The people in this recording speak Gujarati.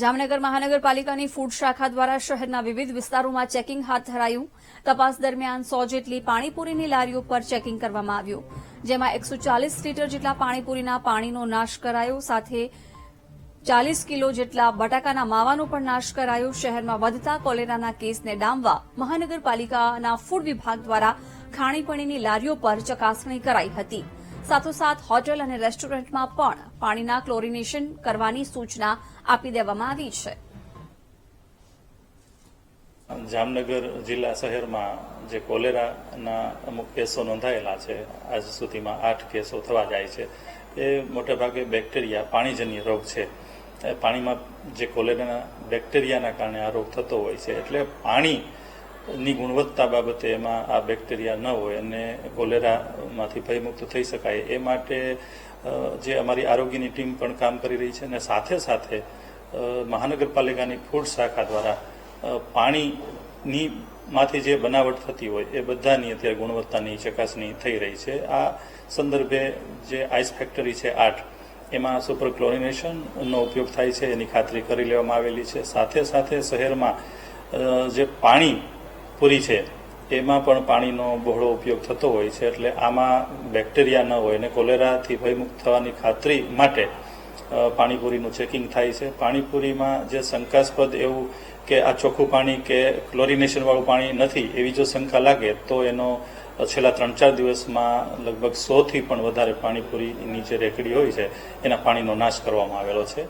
જામનગર મહાનગરપાલિકાની ફૂડ શાખા દ્વારા શહેરના વિવિધ વિસ્તારોમાં ચેકિંગ હાથ ધરાયું. તપાસ દરમિયાન સો જેટલી પાણીપુરીની લારીઓ પર ચેકિંગ કરવામાં આવ્યું. જેમાં એકસો ચાલીસ લીટર જેટલા પાણીપુરીના પાણીનો નાશ કરાયો, સાથે ચાલીસ કિલો જેટલા બટાકાના માવાનો પણ નાશ કરાયો. શહેરમાં વધતા કોલેરાના કેસને ડામવા મહાનગરપાલિકાના ફૂડ વિભાગ દ્વારા ખાણીપીણીની લારીઓ પર ચકાસણી કરાઈ હતી. સાથોસાથ હોટેલ અને રેસ્ટોરન્ટમાં પણ પાણીના ક્લોરિનેશન કરવાની સૂચના આપી દેવામાં આવી છે. જામનગર જિલ્લા શહેરમાં જે કોલેરાના અમુક કેસો નોંધાયેલા છે, આજ સુધીમાં આઠ કેસો થવા જાય છે. એ મોટેભાગે બેક્ટેરિયા, પાણીજન્ય રોગ છે. પાણીમાં જે કોલેરાના બેક્ટેરિયાના કારણે આ રોગ થતો હોય છે. એટલે પાણીની ગુણવત્તા બાબતે એમાં આ બેક્ટેરિયા ન હોય અને કોલેરામાંથી ભયમુક્ત થઈ શકાય. એ માટે જે અમારી આરોગ્યની ટીમ પણ કામ કરી રહી છે અને સાથે સાથે મહાનગરપાલિકાની ફૂડ શાખા દ્વારા પાણીની માંથી જે બનાવટ થતી હોય એ બધાની અત્યારે ગુણવત્તાની ચકાસણી થઈ રહી છે. આ સંદર્ભે જે આઈસ ફેક્ટરી છે આઠ, એમાં સુપર ક્લોરિનેશનનો ઉપયોગ થાય છે, એની ખાતરી કરી લેવામાં આવેલી છે. સાથે સાથે શહેરમાં જે પાણી પૂરી છે. એમાં પણ પાણીનો બહોળો ઉપયોગ થતો હોય છે, એટલે આમાં બેક્ટેરિયા ન હોય અને કોલેરાથી ભયમુક્ત થવાની ખાતરી માટે પાણીપુરીનું ચેકિંગ થાય છે. પાણીપુરીમાં જે શંકાસ્પદ એવું કે આ ચોખ્ખું પાણી કે ક્લોરિનેશનવાળું પાણી નથી, એવી જો શંકા લાગે, તો એનો છેલ્લા ત્રણ ચાર દિવસમાં લગભગ સોથી પણ વધારે પાણીપુરીની જે રેકડી હોય છે, એના પાણીનો નાશ કરવામાં આવેલો છે.